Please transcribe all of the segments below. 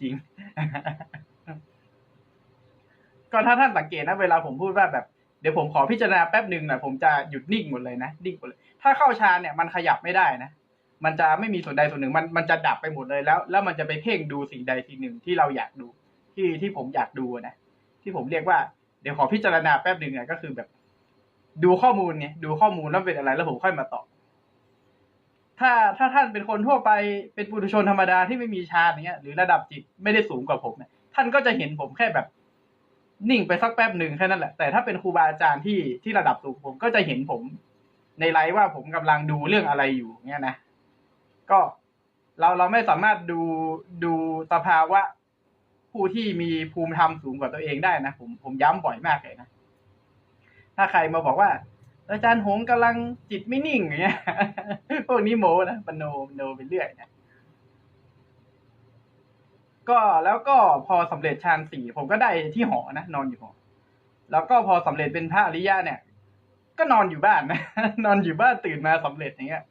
จริง ก็ถ้าท่านสังเกตนะเวลาผมพูดว่าแบบเดี๋ยวผมขอพิจารณาแป๊บหนึ่งหน่อยผมจะหยุดนิ่งหมดเลยนะนิ่งหมดเลย ถ้าเข้าฌานเนี่ยมันขยับไม่ได้นะมันจะไม่มีส่วนใดส่วนหนึ่ง มันมันจะดับไปหมดเลยแล้ว แล้วมันจะไปเพ่งดูสิ่งใดสิ่งหนึ่งที่เราอยากดู ที่ที่ผมอยากดูนะที่ผมเรียกว่าเดี๋ยวขอพิจารณาแป๊บหนึ่งอะก็คือแบบ ดูข้อมูลไงดูข้อมูลแล้วเป็นอะไรแล้วผมค่อยมาตอบ ถ้าถ้าท่านเป็นคนทั่วไปเป็นปุถุชนธรรมดาที่ไม่มีฌานอย่างเงี้ย หรือระดับจิตไม่ได้สูงกว่าผมเนี่ยท่านก็จะเห็นผมแค่แบบ นิ่งไปสักแป๊บหนึ่งแค่นั้นแหละ แต่ถ้าเป็นครูบาอาจารย์ที่ที่ระดับสูงผมก็จะเห็นผมในไลฟ์ว่าผมกำลังดูเรื่องอะไรอยู่เงี้ยนะก็เราเราไม่สามารถดูดูสภาวะผู้ที่มีภูมิธรรมสูงกว่าตัวเองได้นะผมผมย้ำบ่อยมากเลยนะถ้าใครมาบอกว่า อาจารย์หงกำลังจิตไม่นิ่งอย่างเงี้ยพวกนี้โมนะปโนโนไปเรื่อยนะก็แล้วก็พอสำเร็จฌานสี่ผมก็ได้ที่หอนะนอนอยู่หอแล้วก็พอสำเร็จเป็นพระอริยะเนี่ย ก็นอนอยู่บ้านนะนอนอยู่บ้านตื่นมาสำเร็จอย่างเงี้ย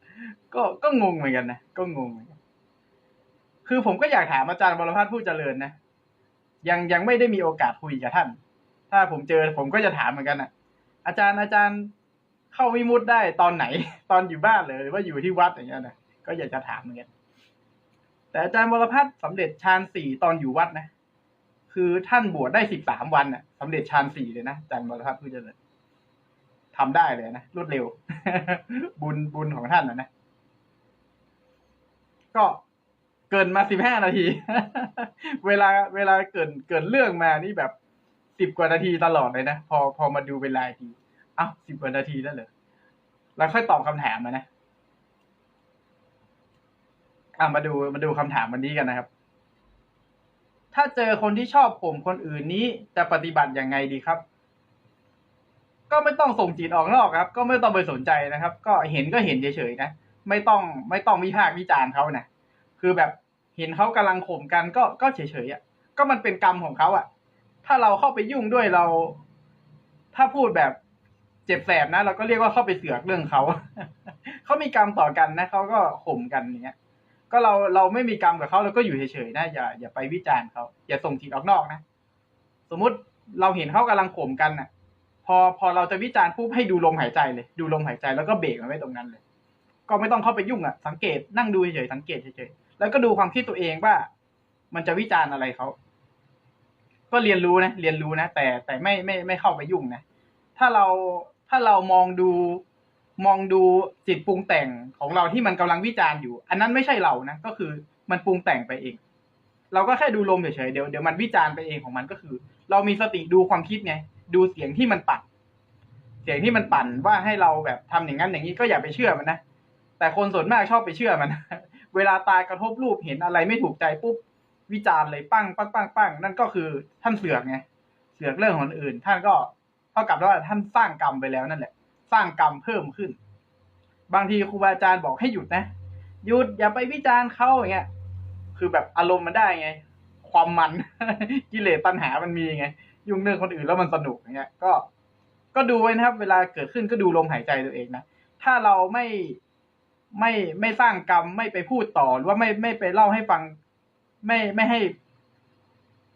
ก็ก็งงเหมือนกันนะก็งงเหมือนกันคือผมก็อยากถามอาจารย์บรพัฒน์ผู้เจริญนะยังยังไม่ได้มีโอกาสคุยกับท่าน ถ้าผมเจอผมก็จะถามเหมือนกันนะอาจารย์อาจารย์ เข้าวิมุตได้ตอนไหน ตอนอยู่บ้านเลยหรือว่าอยู่ที่วัดอย่างเงี้ยนะก็อยากจะถามเหมือนกันแต่อาจารย์บรพัฒน์สำเร็จฌานสี่ตอนอยู่วัดนะคือท่านบวชได้สิบสามวันน่ะสำเร็จฌานสี่เลยนะอาจารย์บรพัฒน์ผู้เจริญทำได้เลยนะรวดเร็ว บุญบุญของท่านนะนะก็เกินมาสิบห้านาที เวลาเวลาเกินเกินเรื่องมานี่แบบสิบกว่านาทีตลอดเลยนะพอพอมาดูเวลาที อ้าวสิบกว่านาทีแล้วเหรอแล้วค่อยตอบคำถามมานะอะมาดูมาดูคำถามวันนี้กันนะครับ ถ้าเจอคนที่ชอบผมคนอื่นนี้จะปฏิบัติยังไงดีครับ ก็ไม่ต้องส่งจิตออกนอกครับ ก็ไม่ต้องไปสนใจนะครับ ก็เห็นก็เห็นเฉยๆนะไม่ต้องไม่ต้องวิพากษ์วิจารณ์เขานะคือแบบเห็นเขากำลังข่มกันก็ก็เฉยๆอะก็มันเป็นกรรมของเขาอะ ถ้าเราเข้าไปยุ่งด้วยเรา ถ้าพูดแบบ เจ็บแสบนะเราก็เรียกว่าเข้าไปเสือกเรื่องเขา เขามีกรรมต่อกันนะเขาก็ข่มกันอย่างเงี้ย ก็เราเราไม่มีกรรมกับเขาเราก็อยู่เฉยๆนะอย่าอย่าไปวิจารณ์เขาอย่าส่งจิตออกนอกนะ สมมุติเราเห็นเขากำลังข่มกันน่ะ พอพอเราจะวิจารณ์ปุ๊บให้ดูลมหายใจเลย ดูลมหายใจแล้วก็เบรกมันไว้ตรงนั้นเลย ก็ไม่ต้องเข้าไปยุ่งอะ สังเกตนั่งดูเฉยๆสังเกตเฉยๆแล้วก็ดูความคิดตัวเองว่า มันจะวิจารณ์อะไรเขาก็เรียนรู้นะ เรียนรู้นะ แต่แต่ไม่ไม่ไม่เข้าไปยุ่งนะ ถ้าเราถ้าเรามองดูมองดูจิตปรุงแต่งของเราที่มันกำลังวิจารณ์อยู่ อันนั้นไม่ใช่เรานะก็คือมันปรุงแต่งไปเอง เราก็แค่ดูลมเฉยๆเดี๋ยวเดี๋ยวมันวิจารณ์ไปเองของมันก็คือ เรามีสติดูความคิดไงดูเสียงที่มันปั่นเสียงที่มันปั่นว่าให้เราแบบทำอย่างนั้นอย่างนี้ก็อย่าไปเชื่อมันนะแต่คนส่วนมากชอบไปเชื่อมัน เวลาตากระทบรูปเห็นอะไรไม่ถูกใจปุ๊บวิจารณ์เลยปั้งปั้งปั้งปั้งนั่นก็คือท่านเสือกไงเสือกเรื่องของอื่น ท่านก็ เท่ากับว่าท่านสร้างกรรมไปแล้วนั่นแหละ สร้างกรรมเพิ่มขึ้น บางทีครูบาอาจารย์บอกให้หยุดนะหยุดอย่าไปวิจารณ์เขาอย่างเงี้ย คือแบบอารมณ์มันได้ไง ความมันกิเลสตัณหามันมีไง ยุ่งเรื่องคนอื่นแล้วมันสนุกอย่างเงี้ย ก็ ก็ดูไว้นะครับ เวลาเกิดขึ้นก็ดูลมหายใจตัวเองนะถ้าเราไม่ไม่ไม่สร้างกรรมไม่ไปพูดต่อหรือว่าไม่ไม่ไปเล่าให้ฟัง ไม่ไม่ให้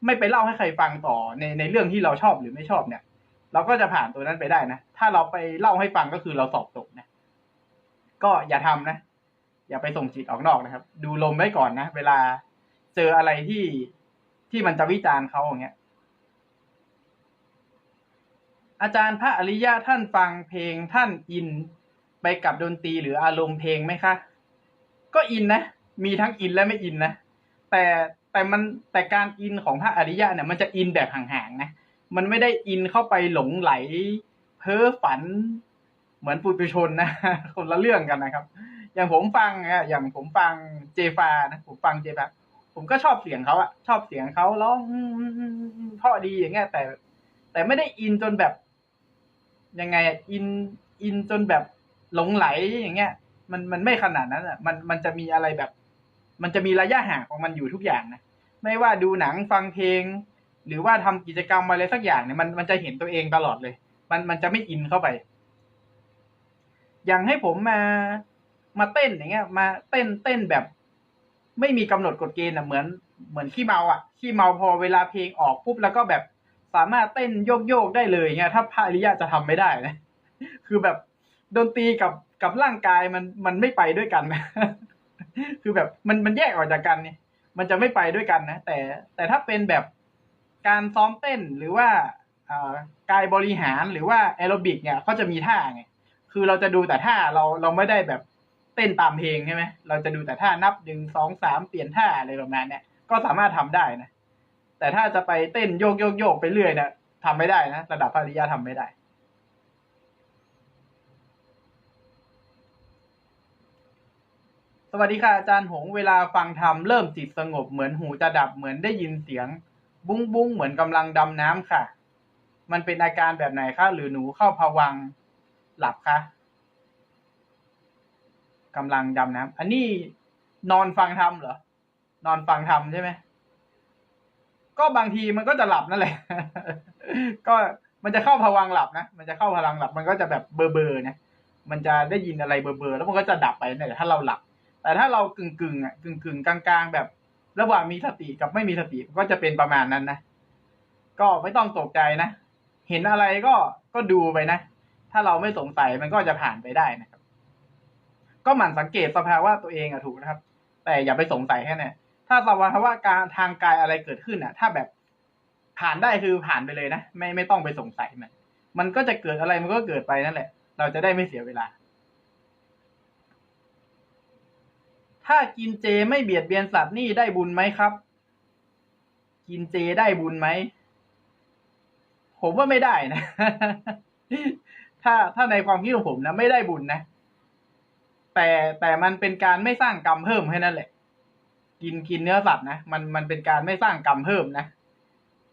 ไม่ไปเล่าให้ใครฟังต่อในในเรื่องที่เราชอบหรือไม่ชอบเนี่ย เราก็จะผ่านตัวนั้นไปได้นะ ถ้าเราไปเล่าให้ฟังก็คือเราสอบตกนะ ก็อย่าทำนะ อย่าไปส่งจิตออกนอกนะครับ ดูลมไว้ก่อนนะ เวลาเจออะไรที่ที่มันจะวิจารณ์เขาอย่างเงี้ย อาจารย์พระอริยะท่านฟังเพลงท่านอินไปกับดนตรีหรืออารมณ์เพลงไหมคะ ก็อินนะ มีทั้งอินและไม่อินนะ แต่แต่มันแต่การอินของพระอริยะเนี่ยมันจะอินแบบห่างๆนะ มันไม่ได้อินเข้าไปหลงไหล เพ้อฝัน เหมือนปุถุชนนะคนละเรื่องกันนะครับ อย่างผมฟังอะอย่างผมฟังเจฟานะผมฟังเจฟาผมก็ชอบเสียงเขาอะชอบเสียงเขาร้องเพราะดีอย่างเงี้ยแต่ แต่ไม่ได้อินจนแบบ ยังไงอะอินอินจนแบบหลงไหลอย่างเงี้ย มันมันไม่ขนาดนั้นอะมันมันจะมีอะไรแบบ มันจะมีระยะห่างของมันอยู่ทุกอย่างนะไม่ว่าดูหนังฟังเพลง หรือว่าทำกิจกรรมอะไรสักอย่างเนี่ยมันมันจะเห็นตัวเองตลอดเลย มันมันจะไม่อินเข้าไป อย่างให้ผมมามาเต้นอย่างเงี้ย มาเต้นเต้นแบบ ไม่มีกำหนดกฎเกณฑ์อะเหมือนเหมือนขี้เมาอะขี้เมาพอเวลาเพลงออกปุ๊บแล้วก็แบบสามารถเต้นโยกโยกได้เลยเงี้ยถ้าพระอริยะจะทำไม่ได้นะคือแบบดนตรีกับกับร่างกายมันมันไม่ไปด้วยกันนะคือแบบมันมันแยกออกจากกันเนี่ยมันจะไม่ไปด้วยกันนะแต่แต่ถ้าเป็นแบบ การซ้อมเต้นหรือว่ากายบริหารหรือว่าแอโรบิกเนี่ยเขาจะมีท่าไงคือเราจะดูแต่ท่าเราเราไม่ได้แบบเต้นตามเพลงใช่ไหมเราจะดูแต่ท่านับหนึ่งสองสามเปลี่ยนท่าอะไรประมาณเนี้ยก็สามารถทำได้นะ แต่ถ้าจะไปเต้นโยกโยกโยกไปเรื่อยเนี่ยทำไม่ได้นะระดับพาริยะทำไม่ได้สวัสดีค่ะอาจารย์หง เวลาฟังธรรมเริ่มจิตสงบเหมือนหูจะดับเหมือนได้ยินเสียง บุ้งบุ้งเหมือนกำลังดำน้ำค่ะ มันเป็นอาการแบบไหนคะหรือหนูเข้าภวังหลับคะกำลังดำน้ำอันนี้นอนฟังธรรมเหรอ นอนฟังธรรมใช่ไหมก็บางทีมันก็จะหลับนั่นแหละ ก็มันจะเข้าภวังหลับนะ มันจะเข้าพลังหลับ มันก็จะแบบเบอร์เบอร์นะ มันจะได้ยินอะไรเบอร์เบอร์แล้วมันก็จะดับไปนั่นแหละถ้าเราหลับ แต่ถ้าเรากึ่งกึ่งๆอะกึ่งกึ่งๆกลางๆ แบบ ระหว่างมีสติกับไม่มีสติก็จะเป็นประมาณนั้นนะก็ไม่ต้องตกใจนะเห็นอะไรก็ก็ดูไปนะถ้าเราไม่สงสัยมันก็จะผ่านไปได้นะครับ ก็หมั่นสังเกตสภาวะตัวเองอะถูกนะครับ แต่อย่าไปสงสัยแค่นั้นถ้าสภาวะการทางกายอะไรเกิดขึ้นอะถ้าแบบผ่านได้คือผ่านไปเลยนะไม่ไม่ต้องไปสงสัยมันมันก็จะเกิดอะไรมันก็เกิดไปนั่นแหละ เราจะได้ไม่เสียเวลา ถ้ากินเจไม่เบียดเบียนสัตว์นี่ได้บุญไหมครับ กินเจได้บุญไหม ผมว่าไม่ได้นะ ถ้าถ้าในความคิดของผมนะไม่ได้บุญนะ แต่แต่มันเป็นการไม่สร้างกรรมเพิ่มแค่นั้นแหละ กินกินเนื้อสัตว์นะมันมันเป็นการไม่สร้างกรรมเพิ่มนะ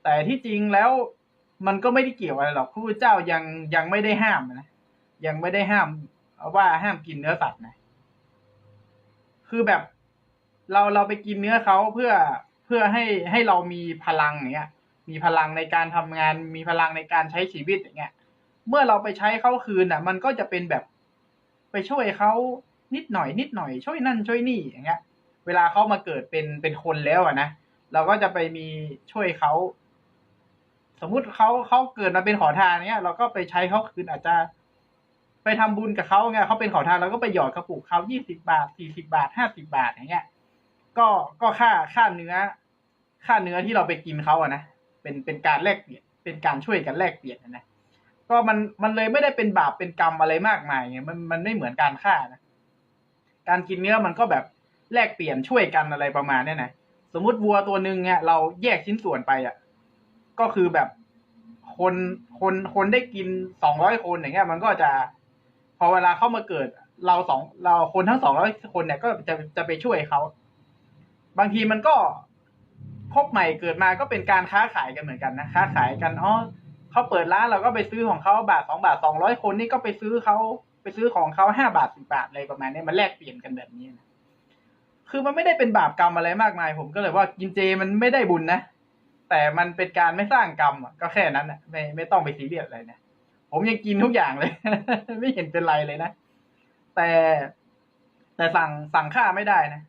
แต่ที่จริงแล้วมันก็ไม่ได้เกี่ยวอะไรหรอกพระพุทธเจ้ายังยังไม่ได้ห้ามนะยังไม่ได้ห้ามว่าห้ามกินเนื้อสัตว์นะ คือแบบ เราเราไปกินเนื้อเขาเพื่อเพื่อให้ให้เรามีพลังอย่างเงี้ย มีพลังในการทำงาน มีพลังในการใช้ชีวิตอย่างเงี้ย เมื่อเราไปใช้เขาคืนอะ มันก็จะเป็นแบบไปช่วยเขานิดหน่อย นิดหน่อยช่วยนั่นช่วยนี่อย่างเงี้ย เวลาเขามาเกิดเป็นเป็นคนแล้วอะนะเราก็จะไปมีช่วยเขาสมมุติเขาเขาเกิดมาเป็นขอทานเนี้ย เราก็ไปใช้เขาคืนอาจจะ ไปทำบุญกับเขาไงเขาเป็นขอทานเราก็ไปหยอดกระปุกเขายี่สิบาทสี่สิบาทห้าสิบาทอย่างเงี้ย ก็ก็ค่าค่าเนื้อ ค่าเนื้อที่เราไปกินเขาอะนะเป็นเป็นการแลกเปลี่ยนเป็นการช่วยกันแลกเปลี่ยนนะก็มันมันเลยไม่ได้เป็นบาปเป็นกรรมอะไรมากมายไงมันมันไม่เหมือนการฆ่านะการกินเนื้อมันก็แบบแลกเปลี่ยนช่วยกันอะไรประมาณเนี้ยนะสมมติวัวตัวหนึ่งเนี่ยเราแยกชิ้นส่วนไปอะ ก็คือแบบคนคนคนได้กินสองร้อยคนอย่างเงี้ย มันก็จะ อเวลาเข้ามาเกิด เราสองเราคนทั้งสองร้อยคนเนี่ยก็จะจะไปช่วยเขา บางทีมันก็พบใหม่เกิดมาก็เป็นการค้าขายกันเหมือนกันนะค้าขายกันอ๋อเขาเปิดร้านเราก็ไปซื้อของเขาบาทสองบาทสองร้อยคนนี่ก็ไปซื้อเขาไปซื้อของเขาห้าบาทสิบาทอะไรประมาณนี้มันแลกเปลี่ยนกันแบบนี้นะคือมันไม่ได้เป็นบาปกรรมอะไรมากมาย ผมก็เลยว่ากินเจมันไม่ได้บุญนะแต่มันเป็นการไม่สร้างกรรมก็แค่นั้นนะไม่ไม่ต้องไปซีเรียสอะไรนะ ผมยังกินทุกอย่างเลย ไม่เห็นเป็นไรเลยนะ แต่ แต่สั่งสั่งฆ่าไม่ได้นะ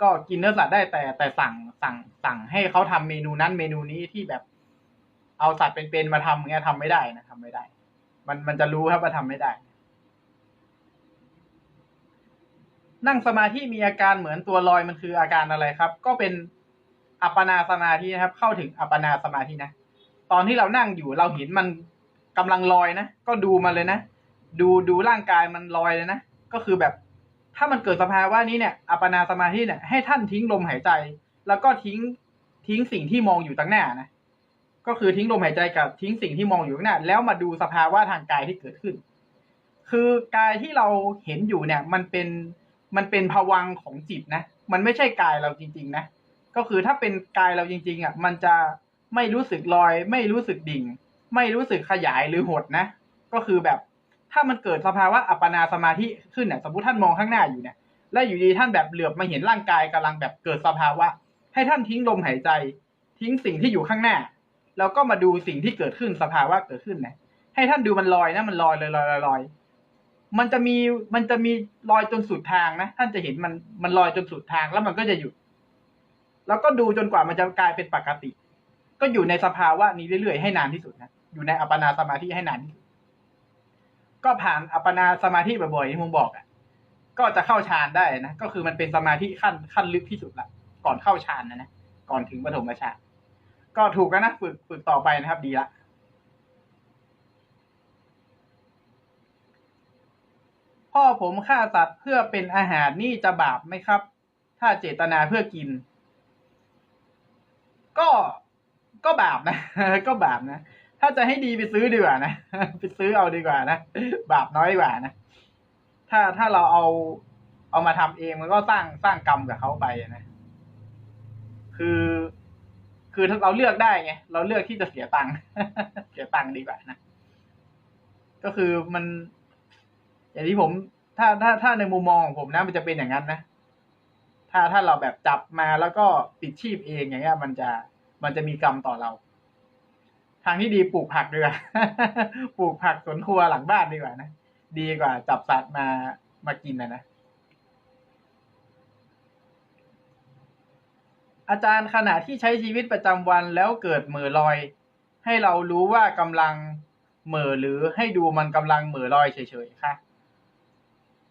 ก็กินเนื้อสัตว์ได้แต่แต่สั่งสั่งสั่งให้เขาทำเมนูนั้นเมนูนี้ที่แบบ เอาสัตว์เป็นๆมาทำเงี้ยทำไม่ได้นะทำไม่ได้ มันมันจะรู้ครับว่าทำไม่ได้ นั่งสมาธิมีอาการเหมือนตัวลอยมันคืออาการอะไรครับ ก็เป็นอัปปนาสมาธินะครับ เข้าถึงอัปปนาสมาธินะตอนที่เรานั่งอยู่เราเห็นมัน กำลังลอยนะ ก็ดูมันเลยนะ ดูดูร่างกายมันลอยเลยนะ ก็คือแบบ ถ้ามันเกิดสภาวะนี้เนี่ย อัปนาสมาธิเนี่ย ให้ท่านทิ้งลมหายใจ แล้วก็ทิ้งทิ้งสิ่งที่มองอยู่ตั้งหน้านะ ก็คือทิ้งลมหายใจกับทิ้งสิ่งที่มองอยู่ข้างหน้า แล้วมาดูสภาวะทางกายที่เกิดขึ้น คือกายที่เราเห็นอยู่เนี่ย มันเป็นมันเป็นภวังของจิตนะ มันไม่ใช่กายเราจริง ๆ นะ ก็คือถ้าเป็นกายเราจริง ๆ อะ มันจะไม่รู้สึกลอย ไม่รู้สึกดิ่ง ไม่รู้สึกขยายหรือหดนะ ก็คือแบบถ้ามันเกิดสภาวะอัปปนาสมาธิขึ้นเนี่ยสมมติท่านมองข้างหน้าอยู่เนี่ย แล้วอยู่ดีท่านแบบเหลือบมาเห็นร่างกายกำลังแบบเกิดสภาวะ ให้ท่านทิ้งลมหายใจ ทิ้งสิ่งที่อยู่ข้างหน้า แล้วก็มาดูสิ่งที่เกิดขึ้นสภาวะเกิดขึ้นนะให้ท่านดูมันลอยนะ มันลอยลอยลอยลอยลอยมันจะมีมันจะมีลอยจนสุดทางนะ ท่านจะเห็นมันมันลอยจนสุดทางแล้วมันก็จะหยุด แล้วก็ดูจนกว่ามันจะกลายเป็นปกติ ก็อยู่ในสภาวะนี้เรื่อยๆให้นานที่สุดนะ อยู่ในอัปปนาสมาธิให้นานก็ผ่านอัปปนาสมาธิบ่อยๆที่ผมบอกอะก็จะเข้าฌานได้นะก็คือมันเป็นสมาธิขั้นขั้นลึกที่สุดละก่อนเข้าฌานนะนะก่อนถึงปฐมฌานก็ถูกแล้วนะฝึกฝึกต่อไปนะครับ ดีละพ่อผมฆ่าสัตว์เพื่อเป็นอาหารนี่จะบาปไหมครับ ถ้าเจตนาเพื่อกิน ก็ก็บาปนะ ก็บาปนะ ถ้าจะให้ดีไปซื้อดีกว่านะไปซื้อเอาดีกว่านะบาปน้อยกว่านะถ้าถ้าเราเอาเอามาทำเองมันก็สร้างสร้างกรรมกับเขาไปนะคือคือถ้าเราเลือกได้ไงเราเลือกที่จะเสียตังค์เสียตังค์ดีกว่านะก็คือมัน อย่างที่ผม ถ้าถ้าถ้าในมุมมองของผมนะ มันจะเป็นอย่างนั้นนะถ้าถ้าเราแบบจับมาแล้วก็ปิดชีพเองอย่างเงี้ย มันจะมันจะมีกรรมต่อเราางที่ดีปลูกผักดีกว่าปลูกผักสวนครัวหลังบ้านดีกว่านะดีกว่าจับสัตว์มามากินนะนะอาจารย์ขณะที่ใช้ชีวิตประจำวันแล้วเกิดเหม่อลอย ให้เรารู้ว่ากำลังเหม่อหรือให้ดูมันกำลังเหม่อลอยเฉยๆค่ะ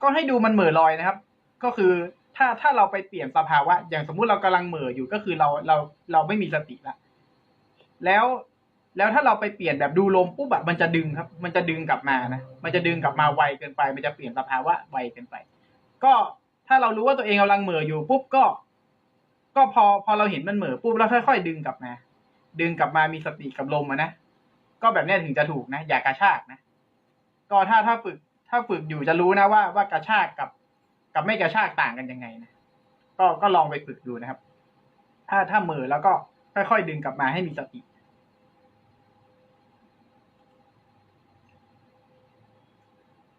ก็ให้ดูมันเหม่อลอยนะครับ ก็คือถ้าถ้าเราไปเปลี่ยนสภาวะ อย่างสมมุติเรากำลังเหม่ออยู่ก็คือเราเราเราไม่มีสติละแล้ว แล้วถ้าเราไปเปลี่ยนแบบดูลมปุ๊บแบบมันจะดึงครับ มันจะดึงกลับมานะ มันจะดึงกลับมาไวเกินไป มันจะเปลี่ยนสภาวะไวเกินไป ก็ถ้าเรารู้ว่าตัวเองกำลังเหม่ออยู่ปุ๊บก็ ก็พอพอเราเห็นมันเหม่อปุ๊บแล้วค่อย ๆ ดึงกลับมา ดึงกลับมามีสติกับลมนะ ก็แบบนี้ถึงจะถูกนะ อย่ากระชากนะ ก็ถ้าถ้าฝึกถ้าฝึกอยู่จะรู้นะว่าว่ากระชากกับ กับไม่กระชากต่างกันยังไงนะ ก็ก็ลองไปฝึกดูนะครับ ถ้าถ้าเหม่อแล้วก็ค่อยๆดึงกลับมาให้มีสติ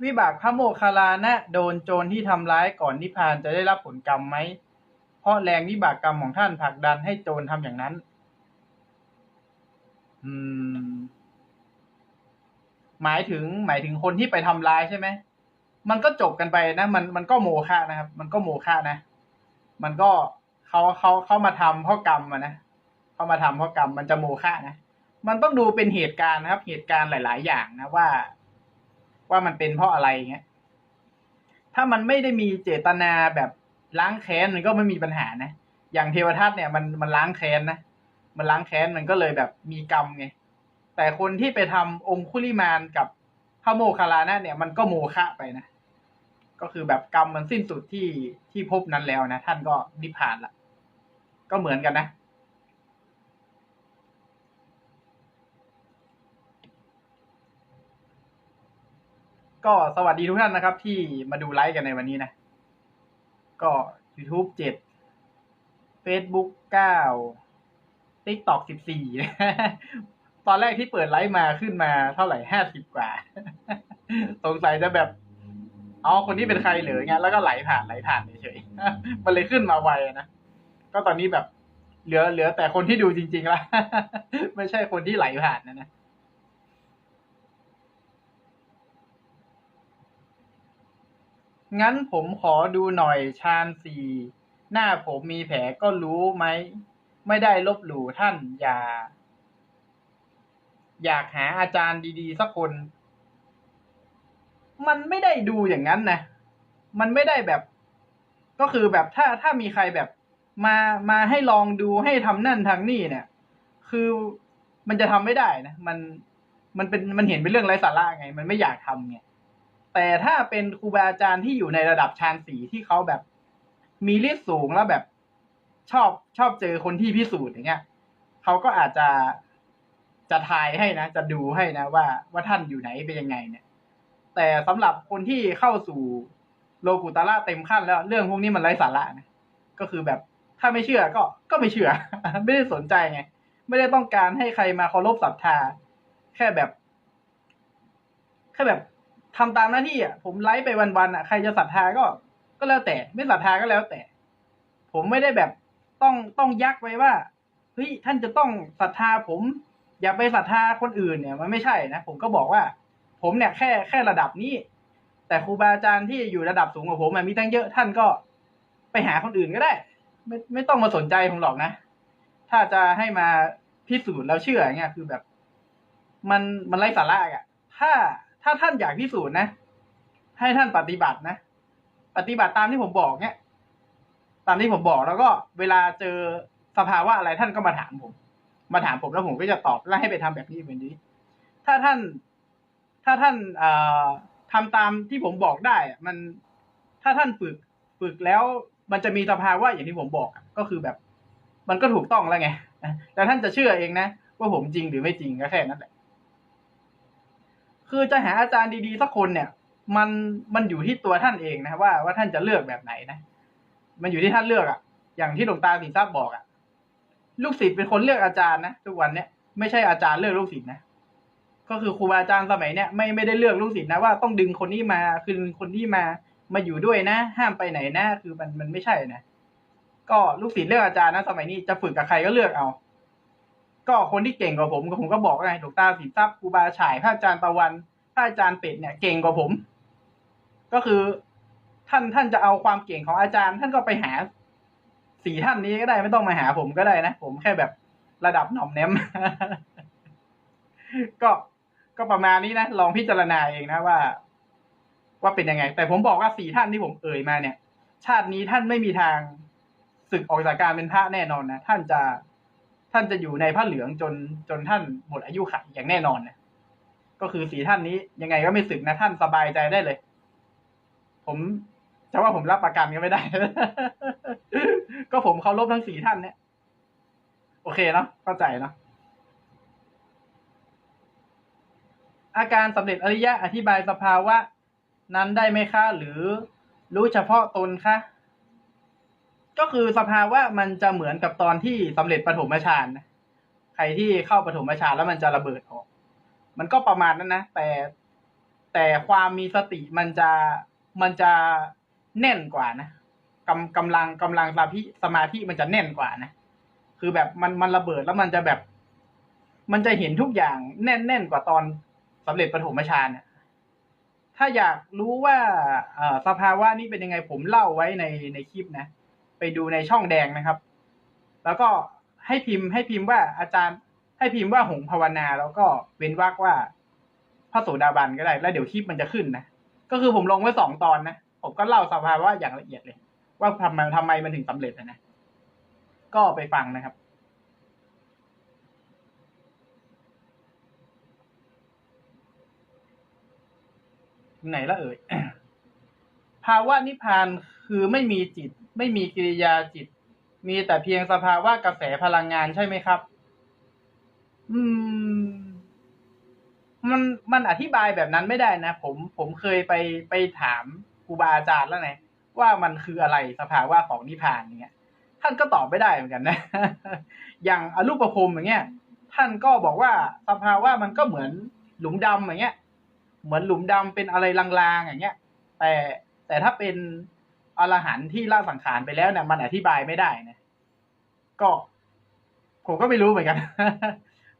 วิบากพระโมคคัลลานะ โดนโจรที่ทำร้ายก่อนนิพพานจะได้รับผลกรรมไหม เพราะแรงวิบากกรรมของท่านผลักดันให้โจรทำอย่างนั้น อืม หมายถึง หมายถึงคนที่ไปทำร้ายใช่ไหม มันก็จบกันไปนะ มัน มันก็โมฆะนะครับ มันก็โมฆะนะ มันก็เขาเขาเขามาทำเพราะกรรมนะเขามาทำเพราะกรรม มันจะโมฆะนะ มันต้องดูเป็นเหตุการณ์นะครับ เหตุการณ์หลาย ๆ อย่างนะว่า ว่ามันเป็นเพราะอะไรเงี้ย ถ้ามันไม่ได้มีเจตนาแบบล้างแค้นมันก็ไม่มีปัญหานะ อย่างเทวทัตเนี่ยมันมันล้างแค้นนะ มันล้างแค้นมันก็เลยแบบมีกรรมไง แต่คนที่ไปทำองคุลิมานกับพระโมคคัลลานะเนี่ยมันก็โมฆะไปนะ ก็คือแบบกรรมมันสิ้นสุดที่ที่ภพนั้นแล้วนะ ท่านก็นิพพานละ ก็เหมือนกันนะ ก็สวัสดีทุกท่านนะครับ ที่มาดูไลฟ์กันในวันนี้นะ ก็ YouTube เจ็ด Facebook เก้า TikTok สิบสี่ตอนแรกที่เปิดไลฟ์มาขึ้นมาเท่าไหร่ห้าสิบกว่า สงสัยจะแบบอ๋อคนนี้เป็นใครเหรือไงแล้วก็ไหลผ่านไหลผ่านเฉยๆมันเลยขึ้นมาไวนะ ก็ตอนนี้แบบเหลือเหลือแต่คนที่ดูจริงๆละไม่ใช่คนที่ไหลผ่านนะนะ งั้นผมขอดูหน่อย ชาญสี่ หน้าผมมีแผลก็รู้ไหม ไม่ได้ลบหลู่ท่าน อย่า อยากหาอาจารย์ดี ๆ สักคน มันไม่ได้ดูอย่างนั้นนะ มันไม่ได้แบบ ก็คือแบบถ้าถ้ามีใครแบบ มามาให้ลองดูให้ทำนั่นทำนี่เนี่ย คือมันจะทำไม่ได้นะ มันมันเป็นมันเห็นเป็นเรื่องไร้สาระไง มันไม่อยากทำไง แต่ถ้าเป็นครูบาอาจารย์ที่อยู่ในระดับฌานสีที่เขาแบบ มีฤทธิ์สูงแล้วแบบชอบชอบเจอคนที่พิสูจน์อย่างเงี้ยเขาก็อาจจะจะทายให้นะ จะดูให้นะว่าว่าท่านอยู่ไหนเป็นยังไงเนี่ย แต่สำหรับคนที่เข้าสู่โลกุตละเต็มขั้นแล้ว เรื่องพวกนี้มันไร้สาระนะก็คือแบบถ้าไม่เชื่อก็ก็ไม่เชื่อ ไม่ได้สนใจไง ไม่ได้ต้องการให้ใครมาเคารพศรัทธา แค่แบบ แค่แบบ ทำตามหน้าที่อะผมไลฟ์ไปวันๆอะใครจะศรัทธาก็ ก็แล้วแต่ ไม่ศรัทธาก็แล้วแต่ ผมไม่ได้แบบต้องต้องยักไว้ว่าเฮ้ยท่านจะต้องศรัทธาผม อย่าไปศรัทธาคนอื่นเนี่ย มันไม่ใช่นะผมก็บอกว่า ผมเนี่ยแค่แค่ระดับนี้ แต่ครูบาอาจารย์ที่อยู่ระดับสูงกว่าผมมีตั้งเยอะท่านก็ไปหาคนอื่นก็ได้ ไม่ไม่ต้องมาสนใจผมหรอกนะ ถ้าจะให้มาพิสูจน์แล้วเชื่อเงี้ยคือแบบ มันมันไร้สาระอะ ถ้า ถ้าท่านอยากพิสูจน์นะ ให้ท่านปฏิบัตินะ ปฏิบัติตามที่ผมบอกเนี่ย ตามที่ผมบอกแล้วก็เวลาเจอสภาวะอะไรท่านก็มาถามผม มาถามผมแล้วผมก็จะตอบแล้วให้ไปทำแบบนี้แบบนี้ ถ้าท่าน ถ้าท่านเอ่อทำตามที่ผมบอกได้มันถ้าท่านฝึกฝึกแล้ว มันจะมีสภาวะอย่างที่ผมบอกก็คือแบบ มันก็ถูกต้องแล้วไงแต่ท่านจะเชื่อเองนะ ว่าผมจริงหรือไม่จริงก็แค่นั้นแหละ คือจะหาอาจารย์ดีๆสักคนเนี่ย มันมันอยู่ที่ตัวท่านเองนะว่าว่าท่านจะเลือกแบบไหนนะ มันอยู่ที่ท่านเลือกอะอย่างที่หลวงตาสินทรัพย์บอกอะลูกศิษย์เป็นคนเลือกอาจารย์นะทุกวันเนี้ยไม่ใช่อาจารย์เลือกลูกศิษย์นะก็คือครูบาอาจารย์สมัยเนี้ยไม่ไม่ได้เลือกลูกศิษย์นะว่าต้องดึงคนนี้มาคือคนนี้มามาอยู่ด้วยนะ ห้ามไปไหนนะ คือมันมันไม่ใช่นะก็ลูกศิษย์เลือกอาจารย์นะสมัยนี้จะฝึกกับใครก็เลือกเอา ก็คนที่เก่งกว่าผมผมก็บอกไงหลวงตาสินทรัพย์ครูบาฉายพระอาจารย์ตะวันพระอาจารย์เป็ดเนี่ยเก่งกว่าผม ก็คือท่านท่านจะเอาความเก่งของอาจารย์ ท่านก็ไปหาสี่ท่านนี้ก็ได้ไม่ต้องมาหาผมก็ได้นะผมแค่แบบระดับหน่อมแนมก็ก็ประมาณนี้นะลองพิจารณาเองนะว่า ว่าเป็นยังไง แต่ผมบอกว่าสี่ท่านที่ผมเอ่ยมาเนี่ย ชาตินี้ท่านไม่มีทางศึกออกจากการเป็นพระแน่นอนนะท่านจะ ท่านจะอยู่ในผ้าเหลืองจนจนท่านหมดอายุขัยอย่างแน่นอนนะก็คือสีท่านนี้ยังไงก็ไม่ศึกนะท่านสบายใจได้เลย ผมจะว่าผมรับประกันก็ไม่ได้ ก็ผมเคารพทั้งสี่ท่านเนี่ย โอเคเนาะเข้าใจเนาะอาการสำเร็จอริยะอธิบายสภาวะ นั้นได้ไหมคะ หรือรู้เฉพาะตนคะ ก็คือสภาวะมันจะเหมือนกับตอนที่สำเร็จปฐมฌานนะใครที่เข้าปฐมฌานแล้วมันจะระเบิดออก มันก็ประมาณนั้นนะแต่แต่ความมีสติมันจะมันจะแน่นกว่านะกำกำลังกำลังสมาธิสมาธิมันจะแน่นกว่านะคือแบบมันมันระเบิดแล้วมันจะแบบ มันจะเห็นทุกอย่างแน่นแน่นกว่าตอนสำเร็จปฐมฌานเนี่ยถ้าอยากรู้ว่าสภาวะนี้เป็นยังไงผมเล่าไว้ในในคลิปนะ ไปดูในช่องแดงนะครับ แล้วก็ให้พิมพ์ให้พิมพ์ว่าอาจารย์ ให้พิมพ์ว่าหงภาวนา แล้วก็เว้นวรรคว่าพระโสดาบันก็ได้ แล้วเดี๋ยวคลิปมันจะขึ้นนะก็คือผมลงไว้สองตอนนะผมก็เล่าสภาวะอย่างละเอียดเลย ว่าทำไมทำไมมันถึงสำเร็จนะก็ไปฟังนะครับไหนละเอ่ยภาวะนิพพานคือไม่มีจิต ไม่มีกิริยาจิต มีแต่เพียงสภาวะกระแสพลังงานใช่ไหมครับ อืม มันมันอธิบายแบบนั้นไม่ได้นะผมผมเคยไปไปถามครูบาอาจารย์แล้วไงว่ามันคืออะไรสภาวะของนิพพานอย่างเงี้ยท่านก็ตอบไม่ได้เหมือนกันนะ อย่างอรูปภพอย่างเงี้ย ท่านก็บอกว่าสภาวะมันก็เหมือนหลุมดำอย่างเงี้ย เหมือนหลุมดำเป็นอะไรลางๆอย่างเงี้ย แต่แต่ถ้าเป็น อรหันที่ละสังขารไปแล้วเนี่ยมันอธิบายไม่ได้นะก็ ผมก็ไม่รู้เหมือนกัน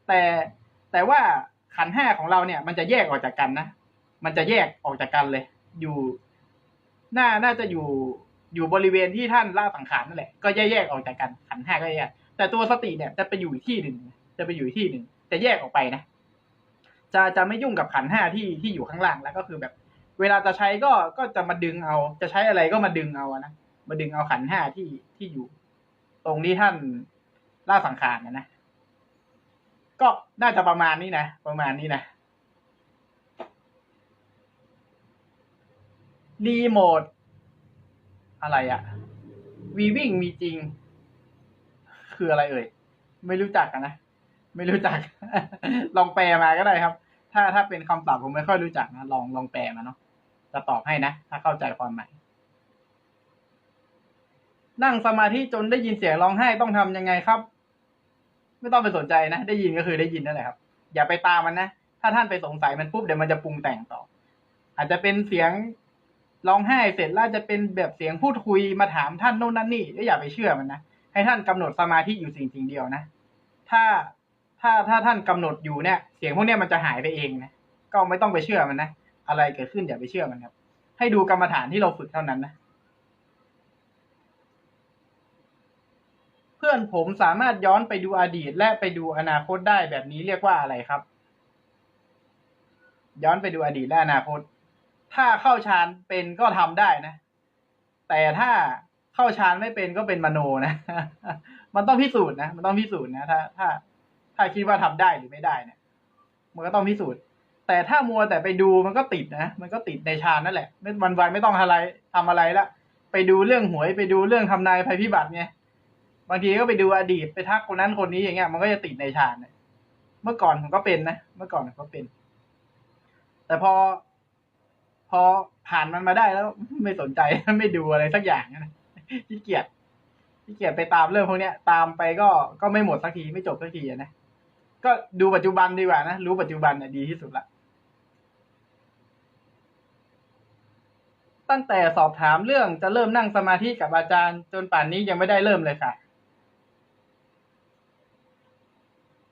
แต่แต่ว่าขันห้าของเราเนี่ย มันจะแยกออกจากกันนะมันจะแยกออกจากกันเลย อยู่น่าน่าจะอยู่อยู่บริเวณที่ท่านละสังขารนั่นแหละก็แยกแยกออกจากกันขันห้าก็แยกแต่ตัวสติเนี่ยจะไปอยู่อีกที่หนึ่งจะไปอยู่อีกที่หนึ่งจะแยกออกไปนะจะจะไม่ยุ่งกับขันห้าที่ที่อยู่ข้างล่างแล้วก็คือแบบ เวลาจะใช้ก็ก็จะมาดึงเอา จะใช้อะไรก็มาดึงเอานะมาดึงเอาขันห้าที่ที่อยู่ ตรงที่ท่านล่าสังขารนะนะก็น่าจะประมาณนี้นะประมาณนี้นะรีโมทอะไรอะวีวิ่งมีจริง คืออะไรเอ่ย ไม่รู้จักกันนะ ไม่รู้จัก ลองแปลมาก็ได้ครับ ถ้าถ้าเป็นคำศัพท์ผมไม่ค่อยรู้จักนะ ลองลองแปลมาเนาะ จะตอบให้นะ ถ้าเข้าใจความหมายนั่งสมาธิจนได้ยินเสียงร้องไห้ต้องทำยังไงครับ ไม่ต้องไปสนใจนะ ได้ยินก็คือได้ยินนั่นแหละครับ อย่าไปตามมันนะ ถ้าท่านไปสงสัยมันปุ๊บเดี๋ยวมันจะปรุงแต่งต่อ อาจจะเป็นเสียงร้องไห้เสร็จแล้วจะเป็นแบบเสียงพูดคุยมาถามท่านโน่นนั่นนี่ก็อย่าไปเชื่อมันนะให้ท่านกำหนดสมาธิอยู่สิ่งสิ่งเดียวนะ ถ้าถ้าถ้าท่านกำหนดอยู่เนี่ย เสียงพวกเนี้ยมันจะหายไปเองนะก็ไม่ต้องไปเชื่อมันนะ อะไรเกิดขึ้นอย่าไปเชื่อมันครับ ให้ดูกรรมฐานที่เราฝึกเท่านั้นนะ เพื่อนผมสามารถย้อนไปดูอดีตและไปดูอนาคตได้แบบนี้เรียกว่าอะไรครับ ย้อนไปดูอดีตและอนาคต ถ้าเข้าฌานเป็นก็ทำได้นะ แต่ถ้าเข้าฌานไม่เป็นก็เป็นมโนนะ มันต้องพิสูจน์นะ มันต้องพิสูจน์นะ ถ้า ถ้า ถ้าคิดว่าทำได้หรือไม่ได้เนี่ย มันก็ต้องพิสูจน์ แต่ถ้ามัวแต่ไปดูมันก็ติดนะ มันก็ติดในฌานนั่นแหละไม่วันวันไม่ต้องอะไรทำอะไรละ ไปดูเรื่องหวยไปดูเรื่องทำนายภัยพิบัติไงบางทีก็ไปดูอดีตไปทักคนนั้นคนนี้อย่างเงี้ย มันก็จะติดในฌานเนี่ยเมื่อก่อนผมก็เป็นนะเมื่อก่อนผมก็เป็น แต่พอ พอผ่านมันมาได้แล้ว ไม่สนใจไม่ดูอะไรสักอย่างนะขี้เกียจขี้เกียจไปตามเรื่องพวกเนี้ย ตามไปก็ก็ไม่หมดสักทีไม่จบสักทีนะก็ดูปัจจุบันดีกว่านะรู้ปัจจุบันน่ะดีที่สุดละ ตั้งแต่สอบถามเรื่องจะเริ่มนั่งสมาธิกับอาจารย์ จนป่านนี้ยังไม่ได้เริ่มเลยค่ะ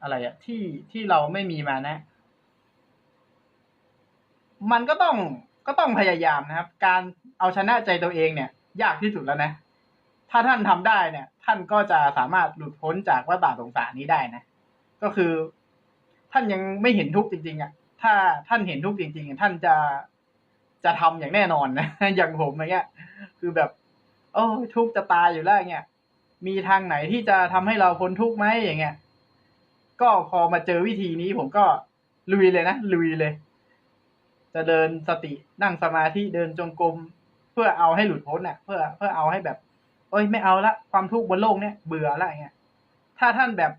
อะไรอะที่ที่เราไม่มีมานะ มันก็ต้องก็ต้องพยายามนะครับ การเอาชนะใจตัวเองเนี่ย ยากที่สุดแล้วนะ ถ้าท่านทำได้เนี่ย ท่านก็จะสามารถหลุดพ้นจากวัฏฏะสงสารนี้ได้นะ ก็คือ ท่านยังไม่เห็นทุกข์จริงๆอะ ถ้าท่านเห็นทุกข์จริงๆ ท่านจะ จะทำอย่างแน่นอนนะอย่างผมอย่างเงี้ย คือแบบ โอ้ทุกจะตายอยู่แล้วเงี้ยมีทางไหนที่จะทำให้เราพ้นทุกไหมอย่างเงี้ย ก็พอมาเจอวิธีนี้ผมก็ลุยเลยนะลุยเลย จะเดินสตินั่งสมาธิเดินจงกรมเพื่อเอาให้หลุดพ้นน่ะ เพื่อเพื่อเอาให้แบบ เอ้ยไม่เอาละความทุกข์บนโลกเนี้ยเบื่อละอย่างเงี้ยถ้าท่านแบบ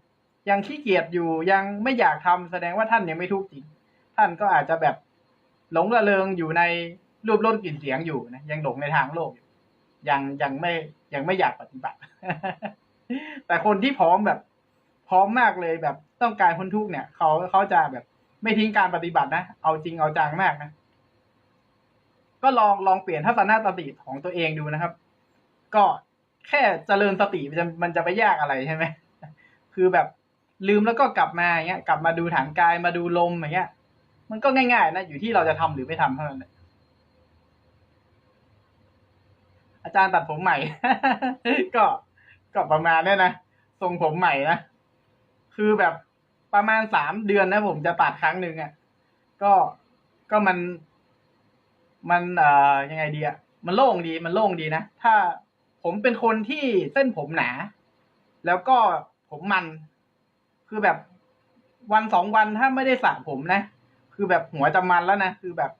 ยังขี้เกียจอยู่ยังไม่อยากทำแสดงว่าท่านยังไม่ทุกข์จริง ท่านก็อาจจะแบบ หลงระเริงอยู่ในรูปรสกลิ่นเสียงอยู่นะยังหลงในทางโลกยังยังไม่ยังไม่อยากปฏิบัติ แต่คนที่พร้อมแบบ พร้อมมากเลยแบบต้องการพ้นทุกเนี่ยเขาเขาจะแบบไม่ทิ้งการปฏิบัตินะเอาจริงเอาจังมากนะก็ลองลองเปลี่ยนทัศนคติของตัวเองดูนะครับ ก็แค่เจริญสติมันจะมันจะไปยากอะไรใช่ไหมคือแบบลืมแล้วก็กลับมาอย่างเงี้ย กลับมาดูฐานกายมาดูลมอย่างเงี้ย มันก็ง่ายๆนะอยู่ที่เราจะทำหรือไม่ทำเท่านั้นอาจารย์ตัดผมใหม่ ก็ก็ประมาณนี้นะทรงผมใหม่นะคือแบบประมาณสามเดือนนะผมจะตัดครั้งหนึ่งอะ ก็ก็มัน มันเอ่อยังไงดีอะมันโล่งดีมันโล่งดีนะถ้าผมเป็นคนที่เส้นผมหนา แล้วก็ผมมัน คือแบบวันสองวันถ้าไม่ได้สระผมนะ คือแบบหัวจะมันแล้วนะคือแบบ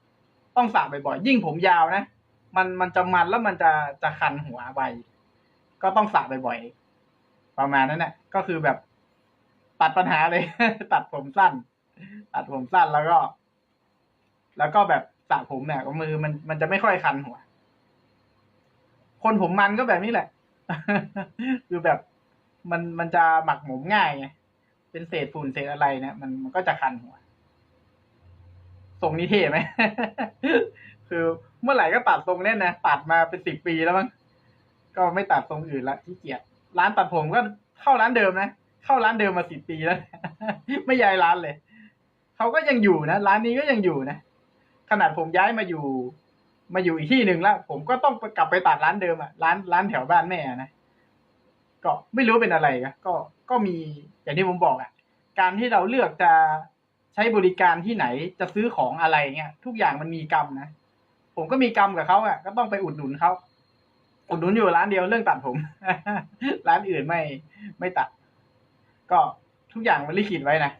ต้องสระบ่อยๆยิ่งผมยาวนะมันมันจะมันแล้วมันจะจะคันหัวไวก็ต้องสระบ่อยๆประมาณนั้นแหละก็คือแบบตัดปัญหาเลย ตัดผมสั้น ตัดผมสั้นแล้วก็ แล้วก็แบบสระผมเนี่ยมือมันมันจะไม่ค่อยคันหัว คนผมมันก็แบบนี้แหละ คือแบบมันมันจะหมักหมมง่ายไงเป็นเศษฝุ่นเศษอะไรเนี่ยมันมันก็จะคันหัว ทรงนี้เท่ไหม คือเมื่อไหร่ก็ตัดทรงเนี้ยนะตัดมาเป็นสิบปีแล้วมั้งก็ไม่ตัดทรงอื่นละที่เกียจร้านตัดผมก็เข้าร้านเดิมนะเข้าร้านเดิมมาสิบปีแล้ว ไม่ย้ายร้านเลยเขาก็ยังอยู่นะร้านนี้ก็ยังอยู่นะขนาดผมย้ายมาอยู่ มาอยู่อีกที่หนึ่งแล้ว ผมก็ต้องกลับไปตัดร้านเดิมอะร้านร้านแถวบ้านแม่นะก็ไม่รู้เป็นอะไรก็ก็มีอย่างที่ผมบอกอะการที่เราเลือกจะ ช้บริการที่ไหนจะซื้อของอะไรเงี้ย ทุกอย่างมันมีกรรมนะ ผมก็มีกรรมกับเขาอะ ก็ต้องไปอุดหนุนเขาอุดหนุนอยู่ร้านเดียวเรื่องตัดผม ร้านอื่นไม่ไม่ตัด ก็ทุกอย่างมันลิขิตไว้นะ